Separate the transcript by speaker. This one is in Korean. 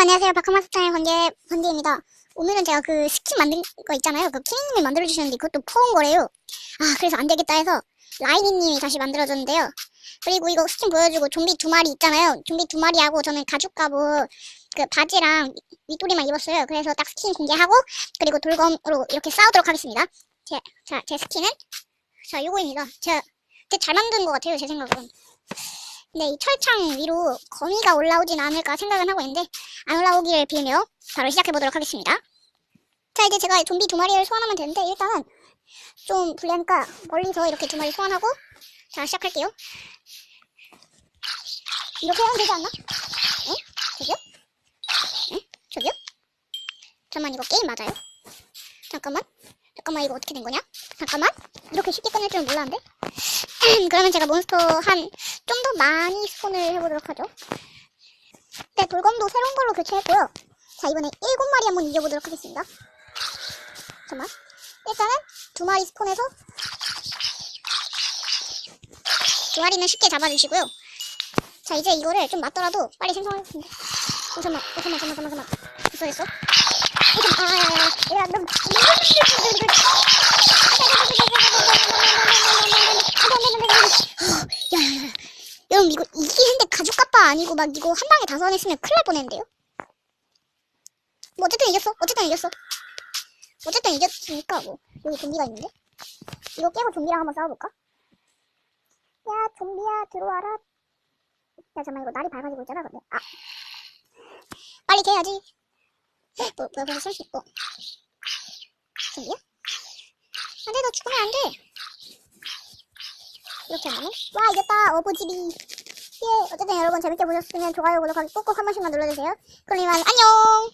Speaker 1: 안녕하세요. 바카마스타의 번개, 번개입니다. 오늘은 제가 그 스킨 만든 거 있잖아요. 그 키링님이 만들어주셨는데 그것도 퍼온 거래요. 아, 그래서 안 되겠다 해서 라이니님이 다시 만들어줬는데요. 그리고 이거 스킨 보여주고 좀비 두 마리 있잖아요. 좀비 두 마리하고 저는 가죽 갑옷 그 바지랑 윗도리만 입었어요. 그래서 딱 스킨 공개하고 그리고 돌검으로 이렇게 싸우도록 하겠습니다. 제, 자, 제 스킨은 자, 요거입니다. 제가 되게 잘 만든 것 같아요. 제 생각으로는. 근데 이 철창 위로 거미가 올라오진 않을까 생각은 하고 있는데 안 올라오기를 빌며 바로 시작해보도록 하겠습니다. 자 이제 제가 좀비 두 마리를 소환하면 되는데 일단은 좀 불리하니까 멀리서 이렇게 두 마리 소환하고 자 시작할게요. 이렇게 하면 되지 않나? 응? 저기요? 응? 저기요? 잠깐만 이거 게임 맞아요? 잠깐만 잠깐만 이거 어떻게 된 거냐? 잠깐만 이렇게 쉽게 끝낼 줄은 몰랐는데 그러면 제가 몬스터 한 좀 더 많이 스폰을 해보도록 하죠. 네, 돌검도 새로운 걸로 교체했고요. 자, 이번에 일곱 마리 한번 이겨보도록 하겠습니다. 잠깐만. 일단은 두 마리 스폰해서 두 마리는 쉽게 잡아주시고요. 자, 이제 이거를 좀 맞더라도 빨리 생성하겠습니다. 어, 잠깐만, 어, 잠깐만, 잠깐만, 잠깐만. 됐어, 됐어. 어, 잠깐만, 아, 야, 야, 야, 야, 너, 야야야 여러분 이거 이기는데 가죽 갑바 아니고 막 이거 한 방에 다 소환했으면 큰일 날 뻔했는데요 뭐 어쨌든 이겼어 어쨌든 이겼어 어쨌든 이겼으니까 뭐 여기 좀비가 있는데 이거 깨고 좀비랑 한번 싸워볼까? 야 좀비야 들어와라 야 잠깐만 이거 날이 밝아지고 있잖아 근데 아 빨리 깨야지 뭐 뭐야 벌써 쏠수 있고 좀비야? 안돼 너 죽으면 안돼 이렇게 하면 와 이겼다. 어부지리. 예 어쨌든 여러분 재밌게 보셨으면 좋아요 구독하기 꼭꼭 한 번씩만 눌러주세요. 그럼 이만 안녕